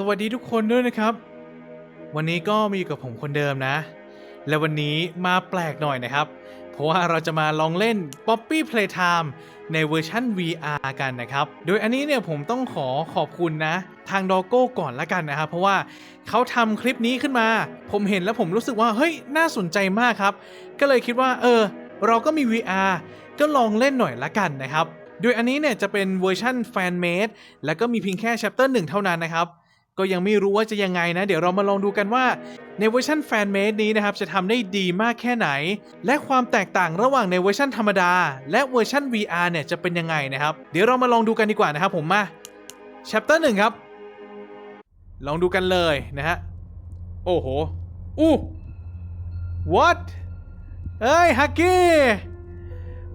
สวัสดีทุกคนด้วยนะครับ วันนี้ก็มีอยู่กับผมคนเดิมนะ และวันนี้มาแปลกหน่อยนะครับ เพราะว่าเราจะมาลองเล่น Poppy Playtime ในเวอร์ชัน VR กันนะครับ โดยอันนี้เนี่ยผมต้องขอขอบคุณนะ ทางดอโก้ก่อนละกันนะครับ เพราะว่าเขาทำคลิปนี้ขึ้นมา ผมเห็นแล้วผมรู้สึกว่าเฮ้ยน่าสนใจมากครับ ก็เลยคิดว่า เออ เราก็มี VR ก็ลองเล่นหน่อยละกันนะครับโดยอันนี้เนี่ยจะเป็นเวอร์ชันแฟนเมดแล้วก็มีเพียงแค่ chapter 1เท่านั้นนะครับ ก็ยังไม่รู้ว่าจะยังไงนะ เดี๋ยวเรามาลองดูกันว่าในเวอร์ชันแฟนเมดนี้นะครับ จะทำได้ดีมากแค่ไหน และความแตกต่างระหว่างในเวอร์ชันธรรมดา และเวอร์ชัน VR เนี่ยจะเป็นยังไงนะครับ เดี๋ยวเรามาลองดูกันดีกว่านะครับผมมา chapter 1 ครับ ลองดูกันเลยนะฮะ โอ้โห อู้ what เอ้ยฮักกี้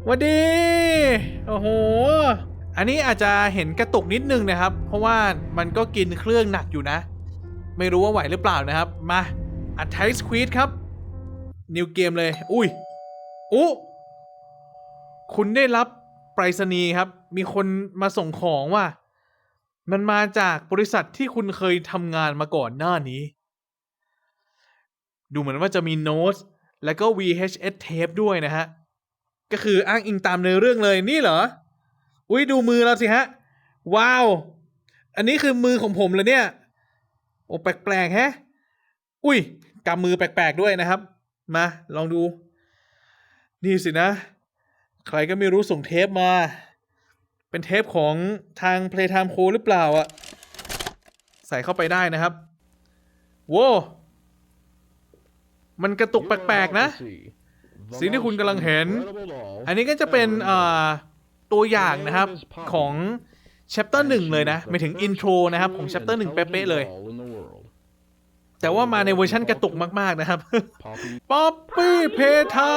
วัสดี โอ้โห อันนี้อาจจะเห็นกระตุกนิดนึงนะครับ เพราะว่ามันก็กินเครื่องหนักอยู่นะ ไม่รู้ว่าไหวหรือเปล่านะครับ มาอัดไทสควีดครับ นิวเกมเลย อุ้ยอู้คุณได้รับไปรษณีย์ครับ มีคนมาส่งของว่ะ มันมาจากบริษัทที่คุณเคยทำงานมาก่อนหน้านี้ ดูเหมือนว่าจะมีโน้ตแล้วก็ VHS tape ด้วยนะฮะ ก็คืออ้างอิงตามเนื้อเรื่องเลยนี่เหรอ อุ้ยดูมือเราสิฮะ ว้าว อันนี้คือมือของผมเลยเนี่ย โอ้แปลกๆแฮะ อุ้ยกำมือแปลกๆด้วยนะครับ มา ลองดู นี่สินะ ใครก็ไม่รู้ส่งเทปมา เป็นเทปของทาง Playtime Co หรือเปล่าอะใส่เข้าไปได้นะครับโว้วมันกระตุกแปลกๆนะ สิ่งที่คุณกำลังเห็น อันนี้ก็จะเป็นเอ่อ ตัวอย่างนะครับของ chapter 1 เลยนะไม่ถึง intro นะครับของ chapter 1 เป๊ะๆเลย แต่ว่ามาในเวอร์ชันกระตุกมากๆนะครับ ป๊อปปี้เพทา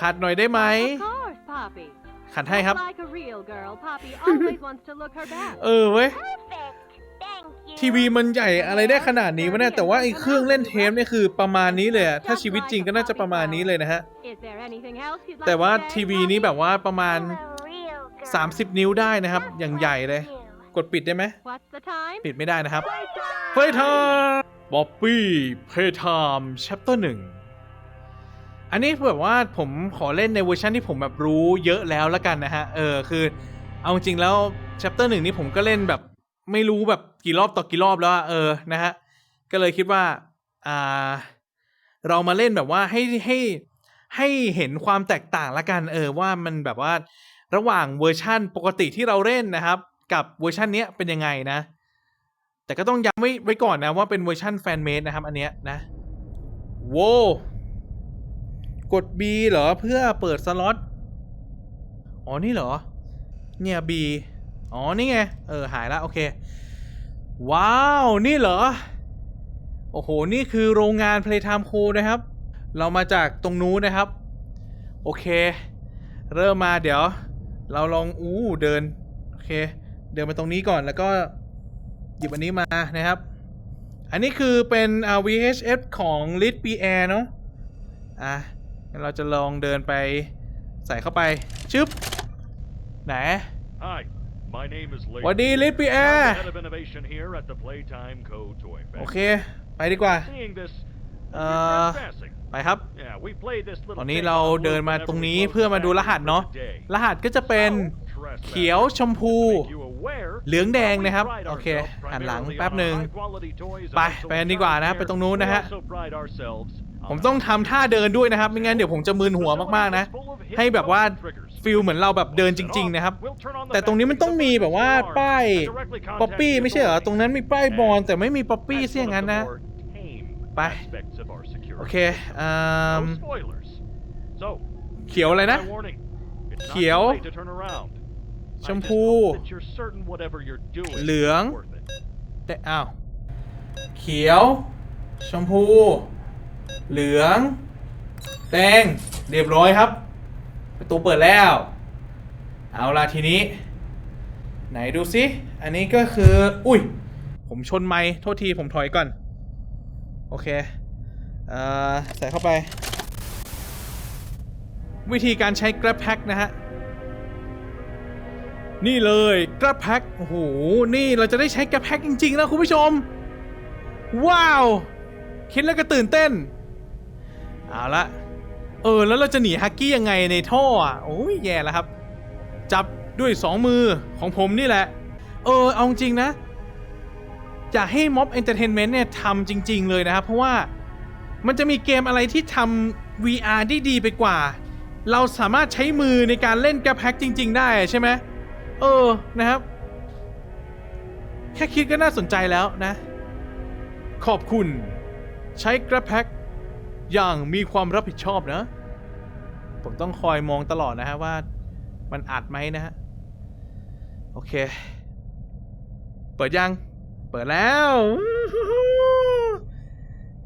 ขัดหน่อยได้ไหม Of course, Poppy. ขัดให้ครับ Like a real girl, Poppy always wants to look her best. เออเว้ย Perfect. Thank you. ทีวีมันใหญ่อะไรได้ขนาดนี้วะเนี่ย แต่ว่าไอ้เครื่องเล่นเทปเนี่ยคือประมาณนี้เลยอะถ้าชีวิตจริงก็น่าจะประมาณนี้เลยนะฮะ Is there anything else you'd like แต่ว่า to say, ทีวีนี้ Poppy? แบบว่าประมาณ 30 นิ้วได้นะครับ อย่างใหญ่เลย You. กดปิดได้ไหม What's the time? ปิดไม่ได้นะครับ Playtime. เพย์ไทม์บ๊อบบี้เพย์ไทม์ chapter หนึ่งอันนี้แบบว่าผมขอเล่นในเวอร์ชันที่ผมแบบรู้เยอะแล้วละกันนะฮะ เออคือ เอาจริงแล้ว chapter หนึ่งนี่ผมก็เล่นแบบไม่รู้แบบกี่รอบต่อกี่รอบแล้วอะเออนะฮะ ก็เลยคิดว่าอ่าเรามาเล่นแบบว่าให้ให้ให้เห็นความแตกต่างละกันเออว่ามันแบบว่า ระหว่างเวอร์ชั่นปกติที่เราเล่นนะครับ กับเวอร์ชันเนี้ยเป็นยังไงนะ แต่ก็ต้องย้ำไว้ไว้ก่อนนะว่าเป็นเวอร์ชันแฟนเมดนะครับ อันเนี้ยนะโว้กด B เหรอเพื่อเปิดสล็อตอ๋อนี่เหรอ เนี่ย B อ๋อนี่ไง เออหายละโอเค ว้าว นี่เหรอ โอ้โห นี่คือโรงงาน Playtime Co นะครับ เรามาจากตรงนู้นนะครับ โอเค เริ่มมาเดี๋ยว เราลองอู้เดิน โอเค เดินมาตรงนี้ก่อนแล้วก็หยิบอันนี้มานะครับ อันนี้คือเป็นอ่า VHS ของ l i t p Air เนาะอะงั้นเราจะลองเดินไปใส่เข้าไป ชึบ ไหน Hi, my name is Lee. หวัสดี l i t p I'm Air the head of innovation here at the Playtime Co. Toy โอ Factory. เค ไปดีกว่า Seeing this, Uh, you're trespassing. ไปครับ Yeah, we played this ต little อนนี้ game เรา on เดิน Loop มา whenever ตรง we นี้ close เพื่อ the มาดูร factory หัส for เนาะ the day. รหัสก็จะเป็น So, trespassing. เขียวชมพู To make you aware, เหลืองแดง we นะครับ pride โอเค ourselves หันหลัง primarily แป๊บ on หนึ่ง our high-quality toys and ไป also ไปกันดีกว่านะ childcare. ไปตรงนู้นนะฮะ We also pride ourselves on ผมต้องทำท่าเดินด้วยนะครับ ไม่งั้นเดี๋ยวผมจะมึนหัวมากๆนะ ให้แบบว่าฟิลเหมือนเราแบบเดินจริง ๆ นะครับ แต่ตรงนี้มันต้องมีแบบว่าป้ายป๊อปปี้ไม่ใช่เหรอ ตรงนั้นมีป้ายบอลแต่ไม่มีป๊อปปี้ซะอย่างนั้นนะ ไป โอเคอืมเขียวอะไรนะ เขียว ชมพู เหลือง แต่อ้าว เขียว ชมพู เหลือง แดง เรียบร้อยครับ ประตูเปิดแล้ว เอาล่ะทีนี้ ไหนดูซิอันนี้ก็คือ อุ้ย ผมชนไม้โทษทีผมถอยก่อน โอเคเอ่อ ใส่เข้าไป วิธีการใช้ Grab Pack นะฮะ นี่เลย Grab Pack โอ้โห นี่เราจะได้ใช้ Grab Pack จริงๆนะคุณผู้ชม ว้าว คิดแล้วก็ตื่นเต้น เอาละเออ แล้วเราจะหนีฮักกี้ยังไงในท่ออะโอ้ยแย่แล้วครับ จับด้วยสองมือของผมนี่แหละ เออ เอาจริงนะอยากให้ Mob Entertainment เนี่ยทำจริง ๆ เลยนะครับ เพราะว่า มันจะมีเกมอะไรที่ทำ VR ได้ดีไปกว่า เราสามารถใช้มือในการเล่นแกร็บแพ็กจริง ๆ ได้ใช่ไหมเออนะครับ แค่คิดก็น่าสนใจแล้วนะ ขอบคุณ ใช้ Grab Pack อย่างมีความรับผิดชอบนะ ผมต้องคอยมองตลอดนะฮะว่ามันอัดไหมนะฮะ โอเค เปิดยัง เปิดแล้ว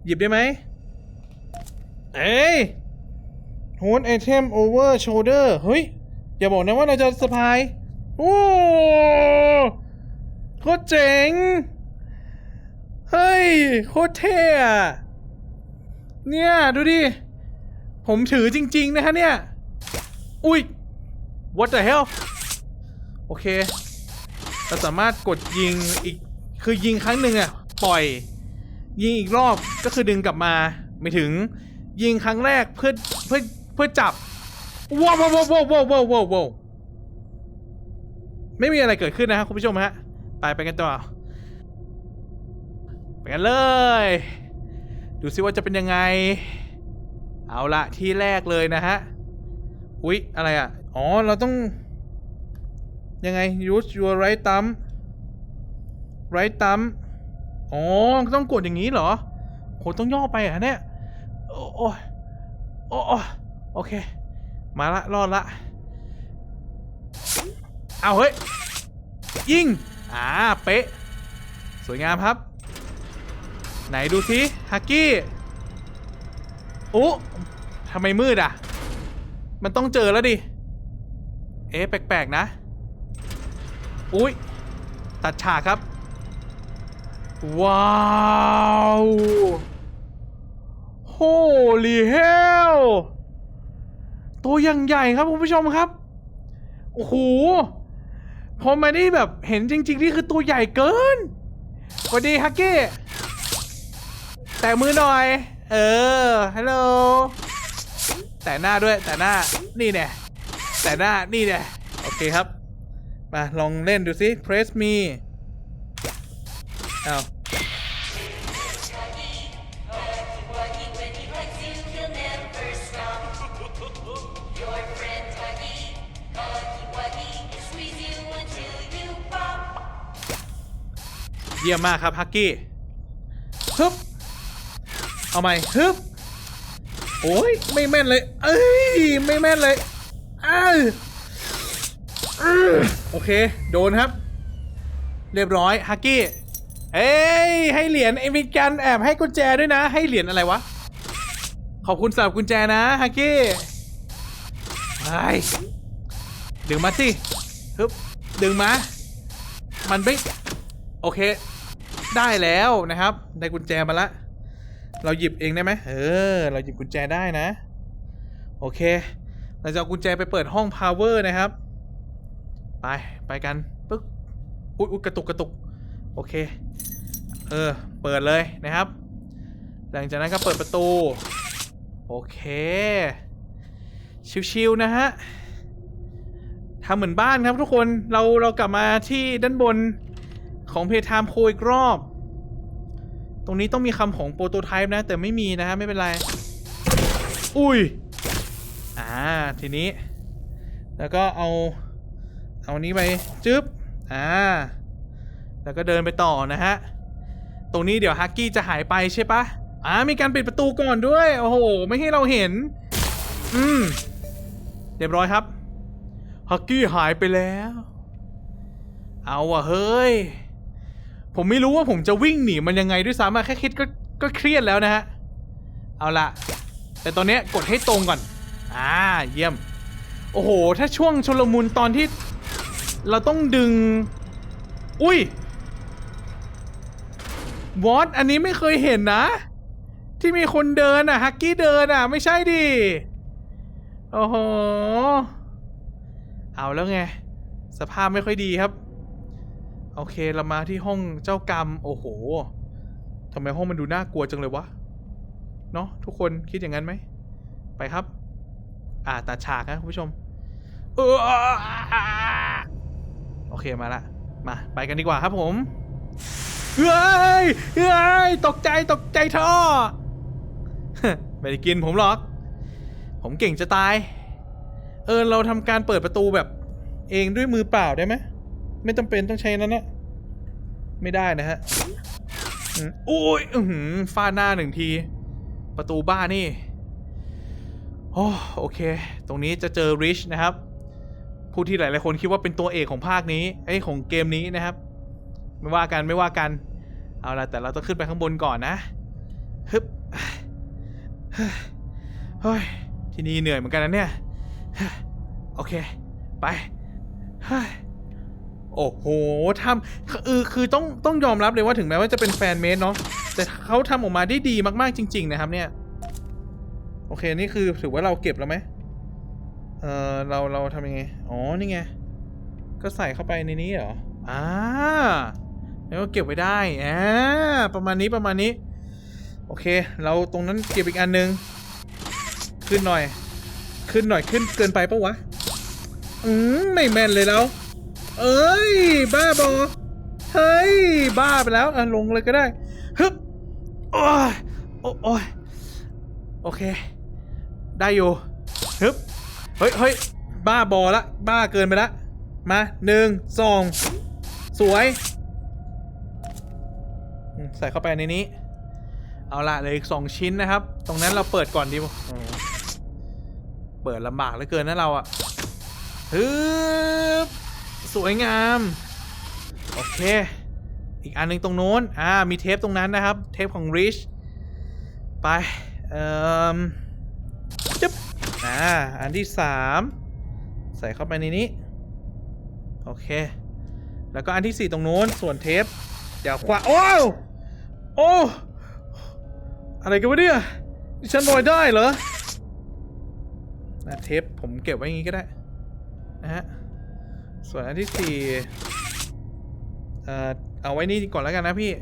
หยิบได้ไหม เอ้ย Hold item over shoulder เฮ้ย อย่าบอกนะว่าเราจะสะพาย โอ้โคตรเจ๋ง เฮ้ย โคตรเท่อะเนี่ย ดูดิ ผมถือจริง ๆ นะฮะเนี่ย อุ้ย what the hell โอเค เราสามารถกดยิงอีก คือยิงครั้งหนึ่งอะปล่อย ยิงอีกรอบก็คือดึงกลับมา ไม่ถึง ยิงครั้งแรกเพื่อเพื่อเพื่อจับว้าวว้าวว้าวว้าวว้าวว้าวว้าวไม่มีอะไรเกิดขึ้นนะครับคุณผู้ชมฮะไปไปกันต่อไปกันเลย ดูซิว่าจะเป็นยังไง เอาละที่แรกเลยนะฮะอุ๊ยอะไรอะอ๋อเราต้อง ยังไง use your right thumb right thumb อ๋อต้องกดอย่างนี้เหรอโหต้องย่อไปอะเนี่ย โอ้โอ้ยโอ้โอ้ยโอเค มาละ รอดละ เอาเฮ้ย ยิง อ่า เป๊ะ สวยงามครับ ไหนดูสิฮักกี้โอ้ทำไมมืดอะ มันต้องเจอแล้วดิ เอ๊ะ แปลก ๆ นะ อุ้ย ตัดฉากครับ ว้าว Holy hell ตัวอย่างใหญ่ครับคุณผู้ชมครับ โอ้โห พอมาได้แบบเห็นจริง ๆ นี่คือตัวใหญ่เกินสวัสดีฮักกี้ แตะมือหน่อย เออ ฮัลโหล แตะหน้าด้วย แตะหน้า นี่แน่แตะหน้า นี่แน่โอเคครับ มาลองเล่นดูสิ press me เอา เยี่ยมมากครับฮักกี้ฮึบเอาใหม่ฮึบโอ้ยไม่แม่นเลย เอ้ยไม่แม่นเลยอ้าวอื้อโอเค โดนครับ เรียบร้อยฮักกี้เอ้ยให้เหรียญไอ้มีการแอบให้กุญแจด้วยนะ ให้เหรียญอะไรวะ ขอบคุณสำหรับกุญแจนะฮักกี้ไปดึงมาสิฮึบดึงมา มันไม่โอเค ได้แล้วนะครับ ได้กุญแจมาละ เราหยิบเองได้ไหมเออ เราหยิบกุญแจได้นะ โอเค เราจะเอากุญแจไปเปิดห้อง power นะครับ ไป ไปกัน ปึ๊ก อุ๊ยอุ๊ยกระตุกกระตุก โอเค เออ เปิดเลยนะครับ หลังจากนั้นก็เปิดประตู โอเค ชิวๆนะฮะทำเหมือนบ้านครับทุกคน เราเรากลับมาที่ด้านบนของเพทามโคอีกรอบ ตรงนี้ต้องมีคำของโปรโตไทป์นะ แต่ไม่มีนะฮะไม่เป็นไร อุ้ย อ่า ทีนี้ แล้วก็เอา เอานี้ไปจึ๊บ อ่า แล้วก็เดินไปต่อนะฮะ ตรงนี้เดี๋ยวฮักกี้จะหายไปใช่ปะอ่า มีการปิดประตูก่อนด้วย โอ้โห ไม่ให้เราเห็น อืม เรียบร้อยครับฮักกี้หายไปแล้ว เอาอะเฮ้ย ผมไม่รู้ว่าผมจะวิ่งหนีมันยังไงด้วยซ้ำแค่คิดก็ก็เครียดแล้วนะฮะ เอาละแต่ตอนนี้กดให้ตรงก่อน อ่า เยี่ยม โอ้โห ถ้าช่วงชลมุนตอนที่ เราต้องดึง อุ้ยวอตอันนี้ไม่เคยเห็นนะ ที่มีคนเดินอะฮักกี้เดินอะไม่ใช่ดิ โอ้โห เอาแล้วไง สภาพไม่ค่อยดีครับ โอเคเรามาที่ห้องเจ้ากรรม โอ้โหททำไมห้องมันดูน่ากลัวจังเลยวะ เนาะทุกคนคิดอย่างนั้นไหม ไปครับ อ่าตัดฉากนะคุณผู้ชมเออโอเคมาละ มา ไปกันดีกว่าครับผมเฮ้ยเฮ้ยตกใจตกใจท่อไม่ได้กินผมหรอก ผมเก่งจะตาย เออเราทำการเปิดประตูแบบ เองด้วยมือเปล่าได้ไหม ไม่จำเป็นต้องใช้นั้นนะไม่ได้นะฮะอืมโอ้ยอือหือฟาดหน้าหนึ่งที ประตูบ้านนี่โอ้โอเค ตรงนี้จะเจอริชนะครับ ผู้ที่หลาย ๆ คนคิดว่าเป็นตัวเอกของภาคนี้ไอ้ของเกมนี้นะครับ ไม่ว่ากันไม่ว่ากัน เอาละแต่เราต้องขึ้นไปข้างบนก่อนนะฮึบเฮ้ยที่นี่เหนื่อยเหมือนกันนะเนี่ย โอเค ไปเฮ้ย โอ้โหทำคือคือต้องต้องยอมรับเลยว่าถึงแม้ว่าจะเป็นแฟนเมดเนาะแต่เขาทำออกมาได้ดีมากๆจริง ๆ นะครับเนี่ย โอเคนี่คือถือว่าเราเก็บแล้วไหมเออเราเราทำยังไง อ๋อ นี่ไง ก็ใส่เข้าไปในนี้เหรอ อ่า แล้วก็เก็บไว้ได้อ่าประมาณนี้ประมาณนี้ โอเค เราตรงนั้นเก็บอีกอันนึง ขึ้นหน่อย ขึ้นหน่อยขึ้นเกินไปปะวะ อืมไม่แม่นเลยแล้ว เอ้ย บ้าบอ เฮ้ย บ้าไปแล้วอะลงเลยก็ได้ฮึบโอ้ยโอ้ยโอเค ได้อยู่ฮึบเฮ้ยเฮ้ยบ้าบอละ บ้าเกินไปละ มาหนึ่งสองสวย ใส่เข้าไปในนี้ เอาละเหลืออีกสองชิ้นนะครับ ตรงนั้นเราเปิดก่อนดีกว่าอืมเปิดลำบากเหลือเกินนะเราอะฮึบ สวยงาม โอเค อีกอันหนึงตรงโน้น อ่า มีเทปตรงนั้นนะครับ เทปของ Rich ไป เอ่อจึ๊บ อ่า อันที่สามใส่เข้าไปในนี้ โอเค แล้วก็อันที่สี่ตรงโน้น ส่วนเทป เดี๋ยวขวา โอ้โอ้อะไรกันวะเนี่ยฉันลอยได้เหรอนะเทปผมเก็บไว้อย่างงี้ก็ได้ นะฮะ ส่วนอันที่สี่เอ่อเอาไว้นี่ก่อนแล้วกันนะพี่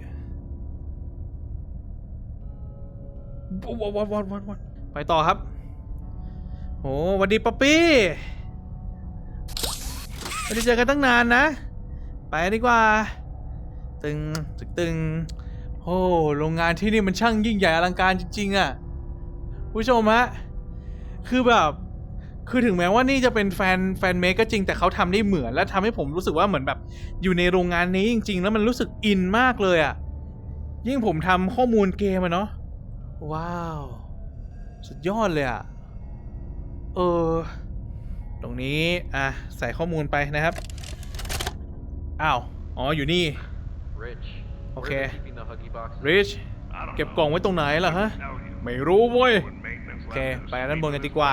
วัดวัดวัดวัดวัดไปต่อครับโหสวัสดีป๊อปปี้ไม่ได้เจอกันตั้งนานนะ ไปดีกว่า ตึงตึงตึงโอ้โรงงานที่นี่มันช่างยิ่งใหญ่อลังการจริงๆอะ ผู้ชมฮะ คือแบบ คือถึงแม้ว่านี่จะเป็นแฟนแฟนเมกก็จริงแต่เขาทำได้เหมือนและทำให้ผมรู้สึกว่าเหมือนแบบ อยู่ในโรงงานนี้จริง ๆ แล้วมันรู้สึกอินมากเลยอะ ยิ่งผมทำข้อมูลเกมอะเนาะว้าว สุดยอดเลยอะ เออ ตรงนี้ อะ ใส่ข้อมูลไปนะครับ อ้าว อ๋อ อยู่นี่ Rich. Okay. Where are they keeping the Huggy boxes? Rich เก็บกล่องไว้ตรงไหนล่ะฮะ ไม่รู้เว้ย โอเค ไปด้านบนกันดีกว่า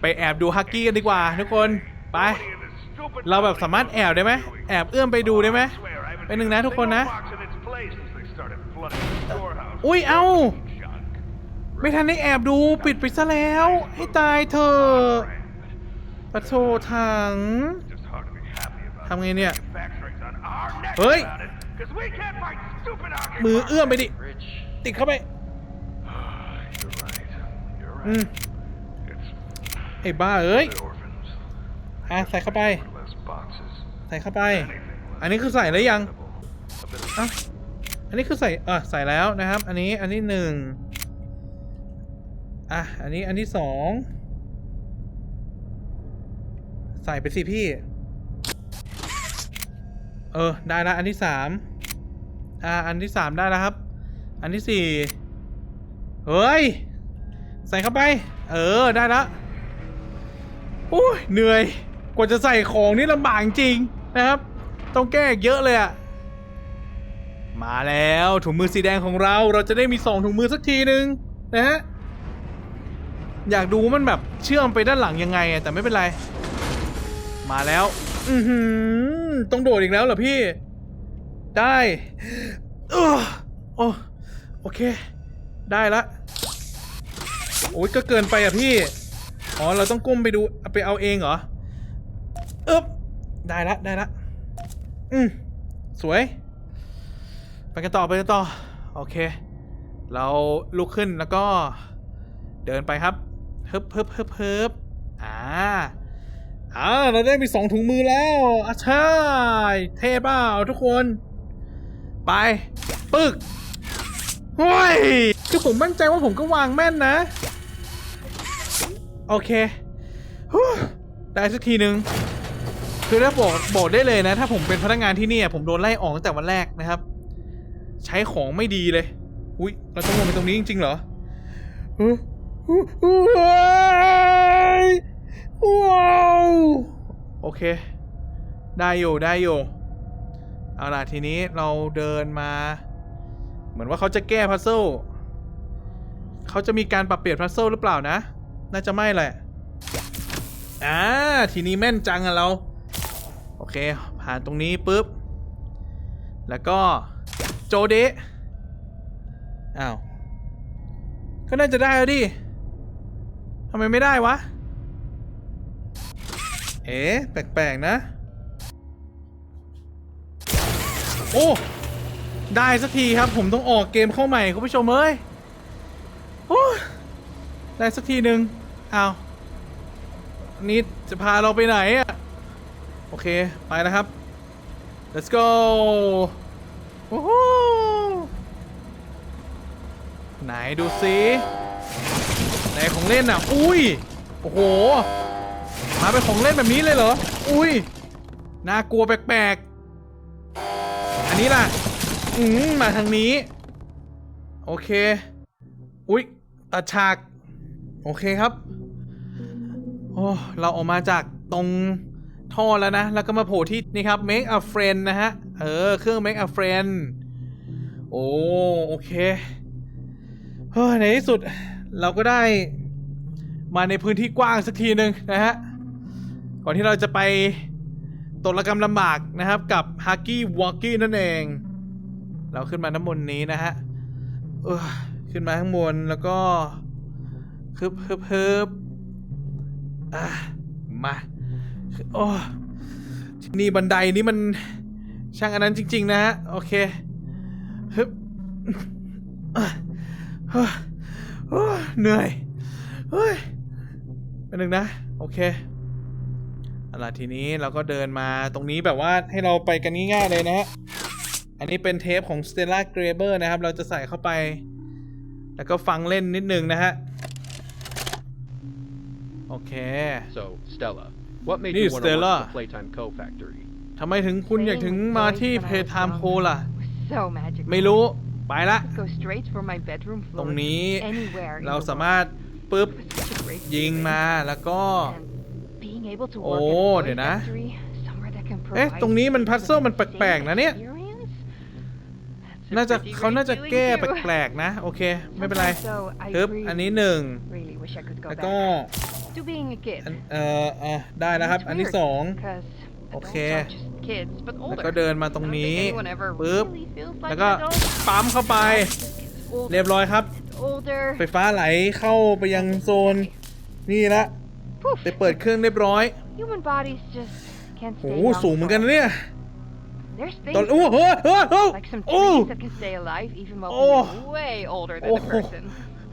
ไปแอบดูฮักกี้กันดีกว่าทุกคนไป เราแบบสามารถแอบได้ไหมแอบเอื้อมไปดูได้ไหมไปหนึ่งนะทุกคนนะ อุ้ยเอ้า ไม่ทันได้แอบดูปิดไปซะแล้ว ให้ตายเถอปะโทถังทำไงเนี่ย เฮ้ย มือเอื้อมไปดิ ติดเข้าไป อืม ไอ้บ้าเอ้ยอะใส่เข้าไป ใส่เข้าไป อันนี้คือใส่แล้วยังอะอันนี้คือใส่อะใส่แล้วนะครับ อันนี้อันนี้หนึ่งอะอันนี้อันที่สองใส่ไปสิพี่ เออได้ละอันที่สามอ่าอันที่สามได้แล้วครับ อันที่สี่เฮ้ย ใส่เข้าไป เออได้แล้ว โอ้ยเหนื่อย กว่าจะใส่ของนี่ลำบากจริงนะครับ ต้องแก้เยอะเลยอะมาแล้วถุงมือสีแดงของเรา เราจะได้มีสองถุงมือสักทีนึงนะฮะ อยากดูมันแบบเชื่อมไปด้านหลังยังไงแต่ไม่เป็นไร มาแล้ว อือหือต้องโดดอีกแล้วเหรอพี่ ได้เออโอโอเค ได้ละ โอ้ยก็เกินไปอะพี่ อ๋อ เราต้องก้มไปดูไปเอาเองเหรอเอ๊บได้ละได้ละอืมสวย ไปกันต่อไปกันต่อ โอเค เราลุกขึ้นแล้วก็เดินไปครับฮึบฮึบฮึบฮึบอ่าอ่าเราได้มีสองถุงมือแล้วอะใช่เท่เปล่าทุกคน ไป ปึกเฮ้ยคือผมมั่นใจว่าผมก็วางแม่นนะ โอเคฮู้ได้สักทีหนึ่งคือถ้าบอกบอกได้เลยนะ ถ้าผมเป็นพนักงานที่เนี่ยผมโดนไล่ออกตั้งแต่วันแรกนะครับ ใช้ของไม่ดีเลย อุ้ยเราต้องลงไปตรงนี้จริงๆเหรอฮึฮึฮึว้ายว้าวโอเค ได้อยู่ได้อยู่เอาล่ะทีนี้เราเดินมา เหมือนว่าเขาจะแก้พัซเซิลเขาจะมีการปรับเปลี่ยนพัซเซิลหรือเปล่านะ น่าจะไม่แหละ อ่า ทีนี้แม่นจังอะเรา โอเค ผ่านตรงนี้ปุ๊บ แล้วก็โจเดะอ้าว ก็น่าจะได้แล้วดิทำไมไม่ได้วะ เอ๊ะ แปลกๆนะ โอ้ ได้สักทีครับ ผมต้องออกเกมเข้าใหม่คุณผู้ชมเอ้ยโอ้ ได้สักทีหนึ่งอ้าวนี่จะพาเราไปไหนอะโอเค ไปแล้วครับ let's go โอ้โหไหนดูสิไหนของเล่นอะ อุ้ย โอ้โห มาเป็นของเล่นแบบนี้เลยเหรอ อุ้ย น่ากลัวแปลกๆ อันนี้ล่ะ อืมมาทางนี้ โอเค อุ๊ยตัดฉาก โอเคครับ โอ้ เราออกมาจากตรงท่อแล้วนะ แล้วก็มาโผล่ที่นี่ครับ make a friend นะฮะ เออ เครื่อง make a friend โอ้ โอเค เฮ้ย ในที่สุดเราก็ได้มาในพื้นที่กว้างสักทีหนึ่งนะฮะ ก่อนที่เราจะไปตกระกรรมลำบากนะครับกับฮักกี้วอกกี้นั่นเอง เราขึ้นมาน้ำบนนี้นะฮะ เออขึ้นมาข้างบนแล้วก็ ฮึบฮึบฮึบอะมาโอ้ที่นี่บันไดนี้มันช่างอันนั้นจริง ๆ นะฮะโอเคฮึบอะเฮ้ยเหนื่อยเฮ้ยเป็นหนึ่งนะ โอเคเอาล่ะทีนี้เราก็เดินมาตรงนี้แบบว่าให้เราไปกันง่ายๆเลยนะฮะ อันนี้เป็นเทปของ Stella Graber นะครับ เราจะใส่เข้าไป แล้วก็ฟังเล่นนิดนึงนะฮะ โอเค So, Stella, what made Hey, you want to work Stella. at the Playtime Co. Factory? ทำไมถึงคุณอยากถึงมาที่ Playtime Co ล่ะ So magical. ไม่รู้ไปละ Go straight for my bedroom ตร floor. งนี้ Anywhere. in เรา the สามารถปุ๊บ world. Such a great ยิง feeling. มาแล้วก็ And being able to โอ้ work at a เดี๋ยว toy นะ factory, somewhere that can เอ๊ะ provide ตรงนี้มัน kids พัซเซิล with มัน the แปลก same ๆนะเนี่ย experience. That's a น่าจะ pretty เขาน่าจะ great แก้ feeling แป too. ลกๆนะ โอเค ไม่เป็นไร Sometimes, though, I ปึ๊บ really, อันนี้หนึ่ง really wish I could go แล้ว back ก็ to being a kid. อันเอ่อเอ่อได้แล้วครับ It's อันที่ weird, สอง 'cause adults Okay. aren't just kids, but แล้ว older. ก็เดินมาตรง I don't think นี้ anyone ever ปึ๊บ really feels like แล้วก็ an adult. ปั๊มเข้าไป It's older. เรียบร้อยครับ older. ไฟฟ้าไหลเข้าไปยังโซน นี่ละ Poof. ไปเปิดเครื่องเรียบร้อย Human bodies just can't โอ้ stay โห young สูงเหมือนกัน forever. นะเนี่ย There's ตอน things โอ้โหเฮ้ยเฮ้ย like some โอ้ trees that can stay alive even while Oh. being way older than Oh. a person.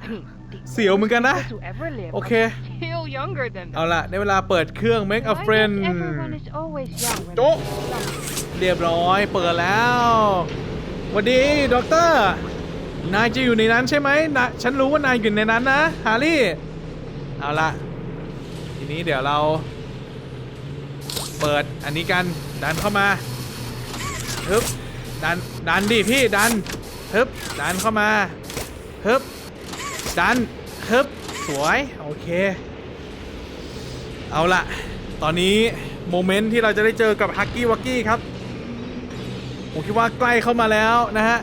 I mean, the เสียวเหมือนกันนะ oldest to ever live โอเค are still younger than เอา them. ล่ะได้เวลาเปิดเครื่อง make a Why friend not everyone is always young when โจ๊ะ they're young? เรียบร้อย เปิดแล้วสวัสดีด็อกเตอร์ นายจะอยู่ในนั้นใช่ไหมนะฉันรู้ว่านายอยู่ในนั้นนะฮาร์รี่ เอาล่ะ ทีนี้เดี๋ยวเรา เปิดอันนี้กัน ดันเข้ามาฮึบดัน ดันดิพี่ ดันฮึบดันเข้ามาฮึบ ดันฮึบสวย โอเค เอาละตอนนี้โมเมนต์ที่เราจะได้เจอกับฮักกี้วักกี้ครับ ผมคิดว่าใกล้เข้ามาแล้วนะฮะ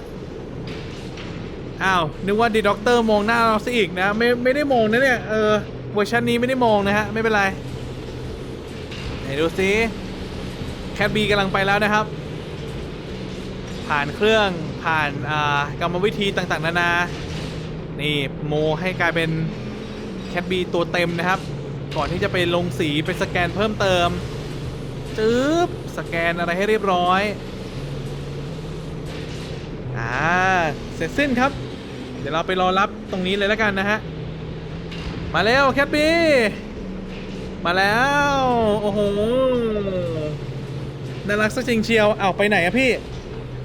อ้าว นึกว่าดีด็อกเตอร์มองหน้าเราซะอีกนะ ไม่ไม่ได้มองนะเนี่ย เออ เวอร์ชันนี้ไม่ได้มองนะฮะ ไม่เป็นไรไหนดูซิแคปบีกำลังไปแล้วนะครับ ผ่านเครื่องผ่านกรรมวิธีต่างๆ นานา นี่โมให้กลายเป็นแคปบีตัวเต็มนะครับ ก่อนที่จะไปลงสีไปสแกนเพิ่มเติมจึ๊บสแกนอะไรให้เรียบร้อย อ่า เสร็จสิ้นครับ เดี๋ยวเราไปรอรับตรงนี้เลยแล้วกันนะฮะ มาแล้วแคทบีมาแล้ว โอ้โห น่ารักซะจริงเชียวเอาไปไหนอะพี่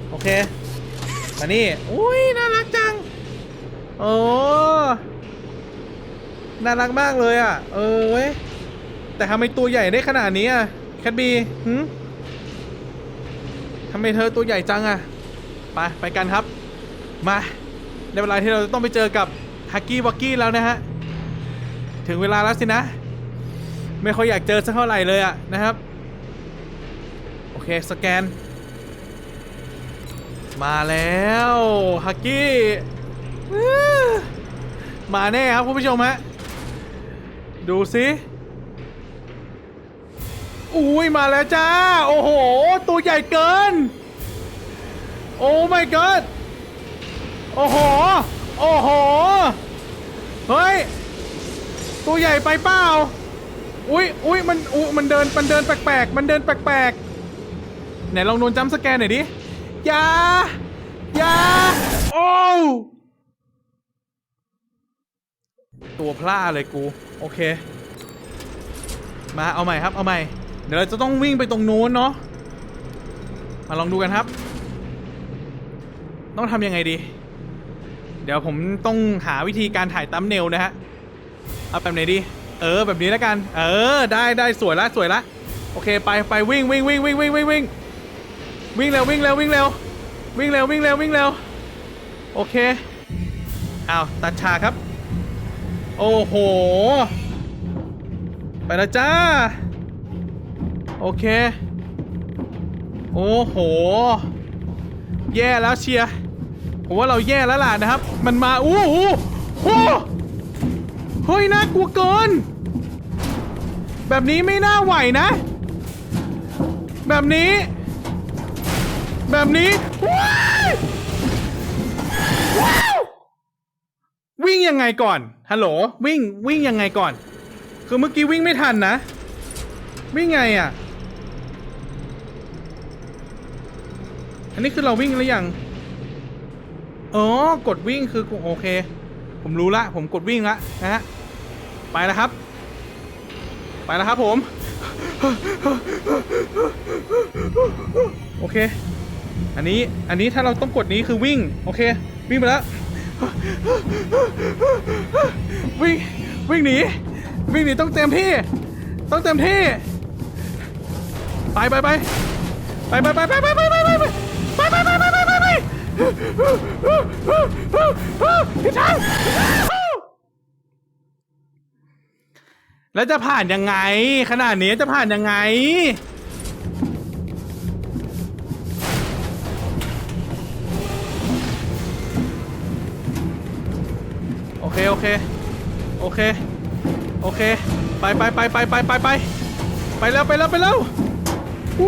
โอเค มานี่ อุ้ยน่ารักจัง โอ้น่ารักมากเลยอะ เออเว้ยแต่ทำไมตัวใหญ่ได้ขนาดนี้อะแคทบีหืมทำไมเธอตัวใหญ่จังอะ ไป ไปกันครับ มาในเวลาที่เราจะต้องไปเจอกับฮักกี้วักกี้แล้วนะฮะ ถึงเวลาแล้วสินะ ไม่ค่อยอยากเจอสักเท่าไหร่เลยอะนะครับ โอเค สแกน มาแล้วฮักกี้ มาแน่ครับคุณผู้ชมฮะ ดูสิอุ้ยมาแล้วจ้า โอ้โห ตัวใหญ่เกิน โอ้ my god โอ้โห โอ้โห เฮ้ย ตัวใหญ่ไปเปล่า อุ้ยอุ้ยมันอุ้ยมันเดิน มันเดินแปลกๆ มันเดินแปลกๆ ไหนลองโดนจัมสแกนหน่อยดิ อย่า อย่า โอ้ว ตัวพลาเลยกูโอเค มาเอาใหม่ครับเอาใหม่ เดี๋ยวเราจะต้องวิ่งไปตรงนู้นเนาะมาลองดูกันครับ ต้องทำยังไงดี เดี๋ยวผมต้องหาวิธีการถ่ายตั้มเนลนะฮะเอาแบบไหนดี เออแบบนี้แล้วกัน เออได้ได้สวยละสวยละโอเคไปไปวิ่งวิ่งวิ่งวิ่งวิ่งวิ่งวิ่งวิ่งเร็ววิ่งเร็ววิ่งเร็ววิ่งเร็ววิ่งเร็ววิ่งเร็วโอเคอ้าวตัดฉากครับ โอ้โห ไปแล้วจ้า โอเค โอ้โห แย่แล้วเชียร์ผมว่าเราแย่แล้วล่ะนะครับ มันมา อู้หูโอ้เฮ้ยน่ากลัวเกิน แบบนี้ไม่น่าไหวนะ แบบนี้ แบบนี้ว้า ยังไงก่อน ฮัลโหล วิ่ง วิ่งยังไงก่อน คือเมื่อกี้วิ่งไม่ทันนะ วิ่งไงอะ อันนี้คือเราวิ่งหรือยัง อ๋อ กดวิ่งคือโอเค ผมรู้ละ ผมกดวิ่งละนะฮะ ไปแล้วครับ ไปแล้วครับผม โอเค อันนี้ อันนี้ถ้าเราต้องกดนี้คือวิ่ง โอเค วิ่งไปแล้ว วิ่งวิ่งหนีวิ่งหนีต้องเต็มที่ ต้องเต็มที่ ไปไปไปไปไปไปไปไปไปไปไปไปไปไปไปไปไปไปพี่ทางแล้วจะผ่านยังไง ขนาดนี้จะผ่านยังไง โอเค โอเค โอเค ไปไปไปไปไปไปไปไปแล้วไปแล้วไปแล้ว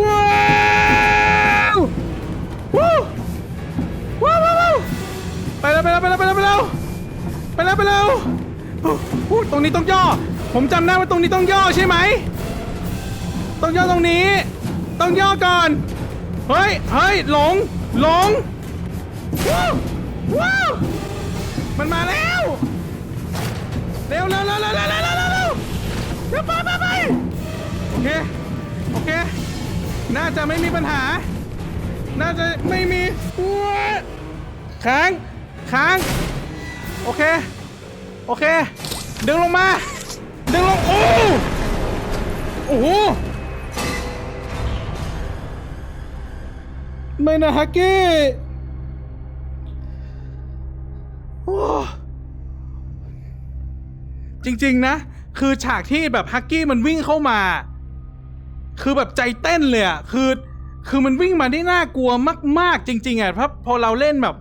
ว้าวว้าวว้าวว้าวว้าวไปแล้วไปแล้วไปแล้วไปแล้วไปแล้วไปแล้วไปแล้วโอ้ตรงนี้ต้องย่อ ผมจำได้ว่าตรงนี้ต้องย่อใช่ไหมต้องย่อตรงนี้ ต้องย่อก่อน เฮ้ย เฮ้ย หลง หลง ว้าว ว้าว มันมาแล้ว เร็วเร็วเร็วเร็วเร็วเร็วเร็วเร็วเร็วเร็วไปไปไปโอเคโอเค น่าจะไม่มีปัญหา น่าจะไม่มีว้าค้างค้างโอเคโอเค ดึงลงมา ดึงลงโอ้โอ้โหไม่นะฮักกี้โอ้ จริง ๆ นะ คือฉากที่แบบฮักกี้มันวิ่งเข้ามา คือแบบใจเต้นเลยอะคือ คือมันวิ่งมาได้น่ากลัวมาก ๆ จริง ๆอะเพราะพอเราเล่นแบบ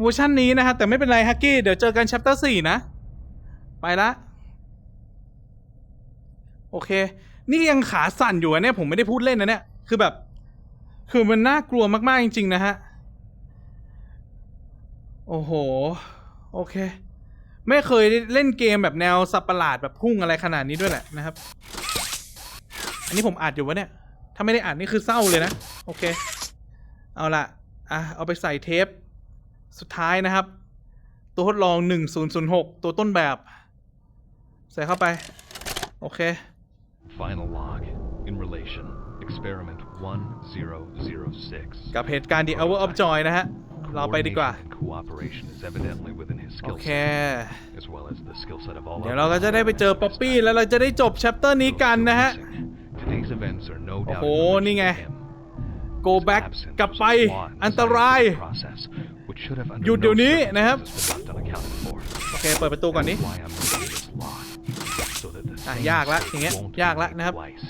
เวอร์ชันนี้นะฮะ แต่ไม่เป็นไรฮักกี้ เดี๋ยวเจอกัน chapter สี่นะ ไปละ โอเค นี่ยังขาสั่นอยู่อะเนี่ย ผมไม่ได้พูดเล่นนะเนี่ย คือแบบ คือมันน่ากลัวมาก ๆ จริง ๆ นะฮะ โอ้โห โอเค ไม่เคยเล่นเกมแบบแนวสับประหลาดแบบพุ่งอะไรขนาดนี้ด้วยแหละนะครับ อันนี้ผมอัดอยู่วะเนี่ย ถ้าไม่ได้อัดนี่คือเศร้าเลยนะ โอเค เอาละอะเอาไปใส่เทป สุดท้ายนะครับ ตัวทดลอง 1006 ตัวต้นแบบ ใส่เข้าไป โอเค Final log. In relation, experiment 1006. กับเหตุการณ์ The Hour of Joy นะฮะ เราไปดีกว่า Coordination and cooperation is evidently within his โอ skill เค set, as well as the skill set of all เดี๋ยว others เราก็จะได้ไปเจอป๊อปปี้แล้วเราจะได้จบ chapter นี้กันนะฮะ Today's events are no doubt โอ้โห in relation นี่ไง to him. go His back absence กลับ was ไป a flaw in the อันตราย scientific process, which should have under หยุดเดี๋ยว no นี้นะครับ circumstances been left unaccounted for. โอเค เปิดประตูก่อนนี้ That's why I'm moving this log, so that the อะ same ยากละ mistake อย่างเงี้ย won't ยากละ be นะครับ made twice.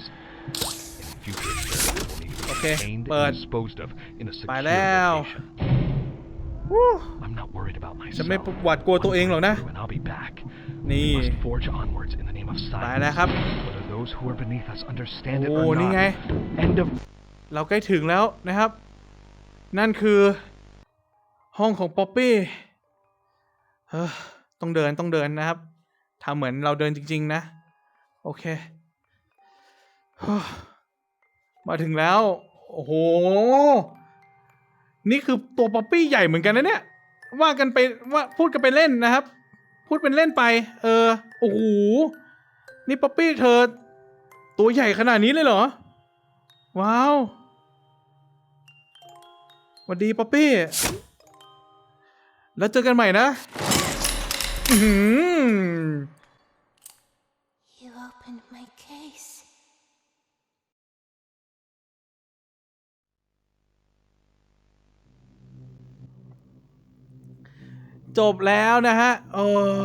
In future experiments will need to be โอเค contained เปิด and disposed of in a ไป secure แล้ว ฉันไม่หวาดกลัวตัวเองหรอกนะ And I'll be back. นี่ We must forge onwards in the name of ไป science. แล้วครับ Whether those who are beneath us understand it โอ้ or นี่ not. ไง End of เราใกล้ถึงแล้วนะครับ นั่นคือ ห้องของป๊อปปี้เฮ้อต้องเดินต้องเดินนะครับทำเหมือนเราเดินจริง ๆ นะ โอเคเฮ้อมาถึงแล้ว โอ้โห นี่คือตัวป๊อปปี้ใหญ่เหมือนกันนะเนี่ย ว่ากันไปว่าพูดกันไปเล่นนะครับ พูดเป็นเล่นไป เออ โอ้โห นี่ป๊อปปี้เธอ ตัวใหญ่ขนาดนี้เลยเหรอ ว้าวสวัสดีป๊อปปี้ แล้วเจอกันใหม่นะ อื จบแล้วนะฮะเออ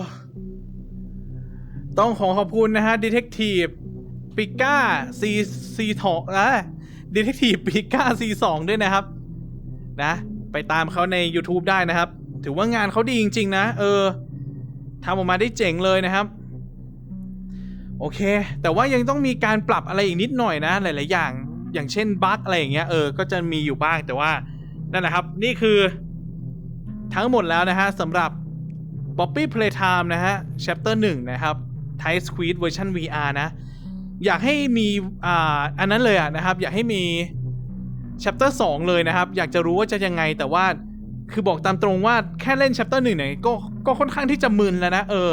ต้องขอขอบคุณนะฮะดีเทคทีฟปิก้าซีซีทอนะดีเทคทีฟปิก้าซีสองด้วยนะครับ นะ ไปตามเขาใน YouTube ได้นะครับ ถือว่างานเขาดีจริง ๆ นะ เออทำออกมาได้เจ๋งเลยนะครับ โอเค แต่ว่ายังต้องมีการปรับอะไรอีกนิดหน่อยนะ หลาย ๆ อย่าง อย่างเช่นบั๊กอะไรอย่างเงี้ยเออ ก็จะมีอยู่บ้างแต่ว่านั่นแหละครับ นี่คือ ทั้งหมดแล้วนะฮะสำหรับ Poppy Playtime นะฮะ Chapter 1 นะครับ Thai Squid Version VR นะ อยากให้มีอ่าอันนั้นเลยอะนะครับ อยากให้มี Chapter 2 เลยนะครับ อยากจะรู้ว่าจะยังไงแต่ว่าคือบอกตามตรงว่าแค่เล่น Chapter 1เนี่ยก็ก็ค่อนข้างที่จะมึนแล้วนะเออ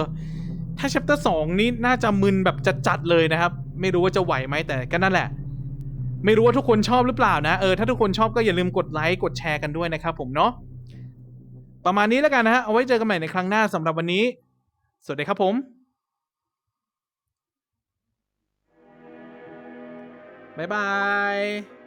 ถ้า Chapter 2 นี้น่าจะมึนแบบจัดๆเลยนะครับ ไม่รู้ว่าจะไหวไหมแต่ก็นั่นแหละ ไม่รู้ว่าทุกคนชอบหรือเปล่านะเออถ้าทุกคนชอบก็อย่าลืมกดไลค์กดแชร์กันด้วยนะครับผมเนาะ ประมาณนี้แล้วกันนะฮะ เอาไว้เจอกันใหม่ในครั้งหน้าสำหรับวันนี้ สวัสดีครับผมบ๊ายบาย